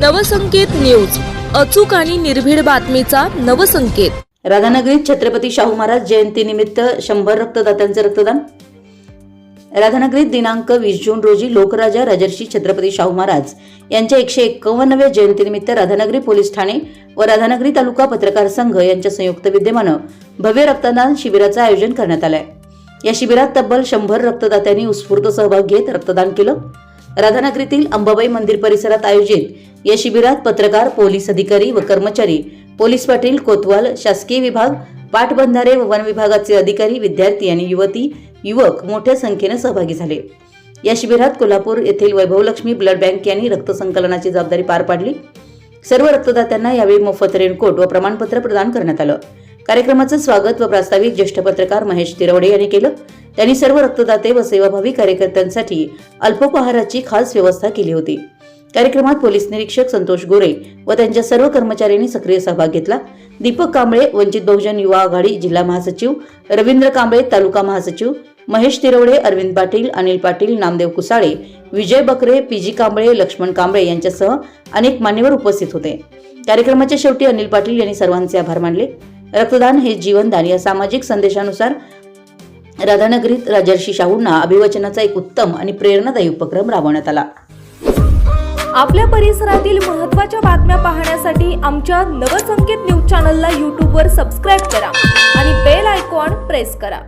Navsanket news. अचूक आणि निर्भीड बातमीचा नवसंकेत. राधानगरीत छत्रपती शाहू महाराज जयंतीनिमित्त शंभर रक्तदात्यांचे रक्तदान. राधानगरीत दिनांक वीस जून रोजी लोकराजा राजर्षी छत्रपती शाहू महाराज यांच्या एकशे एक्कावन्नव्या जयंतीनिमित्त राधानगरी पोलीस ठाणे व राधानगरी तालुका पत्रकार संघ यांच्या संयुक्त विद्यमानं भव्य रक्तदान शिबिराचं आयोजन करण्यात आलंय. या शिबिरात तब्बल शंभर रक्तदात्यांनी उत्स्फूर्त सहभाग घेत रक्तदान केलं. राधानगरीतील अंबाबाई मंदिर परिसरात आयोजित या शिबिरात पत्रकार पोलीस अधिकारी व कर्मचारी पोलीस पाटील कोतवाल शासकीय विभाग पाटबंधारे व वन विभागाचे अधिकारी विद्यार्थी आणि युवती युवक मोठ्या संख्येने सहभागी झाले. या शिबिरात कोल्हापूर येथील वैभवलक्ष्मी ब्लड बँक यांनी रक्तसंकलनाची जबाबदारी पार पाडली. सर्व रक्तदात्यांना यावेळी मोफत रेनकोट व प्रमाणपत्र प्रदान करण्यात आलं. कार्यक्रमाचं स्वागत व प्रास्ताविक ज्येष्ठ पत्रकार महेश तिरवडे यांनी केलं. त्यांनी सर्व रक्तदाते व सेवाभावी कार्यकर्त्यांसाठी अल्पोपहाराची खास व्यवस्था केली होती. कार्यक्रमात पोलीस निरीक्षक संतोष गोरे व त्यांच्या सर्व कर्मचाऱ्यांनी सक्रिय सहभाग घेतला. दीपक कांबळे वंचित बहुजन युवा आघाडी जिल्हा महासचिव रवींद्र कांबळे तालुका महासचिव महेश तिरवडे अरविंद पाटील अनिल पाटील नामदेव कुसाळे विजय बकरे पीजी कांबळे लक्ष्मण कांबळे यांच्यासह अनेक मान्यवर उपस्थित होते. कार्यक्रमाच्या शेवटी अनिल पाटील यांनी सर्वांचे आभार मानले. रक्तदान हे जीवनदान या सामाजिक संदेशानुसार राधानगरीत राजर्षी शाहूंना अभिवचनाचा एक उत्तम आणि प्रेरणादायी उपक्रम राबवण्यात आला. आपल्या परिसरातील महत्त्वाच्या बातम्या पाहण्यासाठी आमच्या नवसंकेत न्यूज चॅनलला यूट्यूबवर सबस्क्राईब करा आणि बेल आयकॉन प्रेस करा.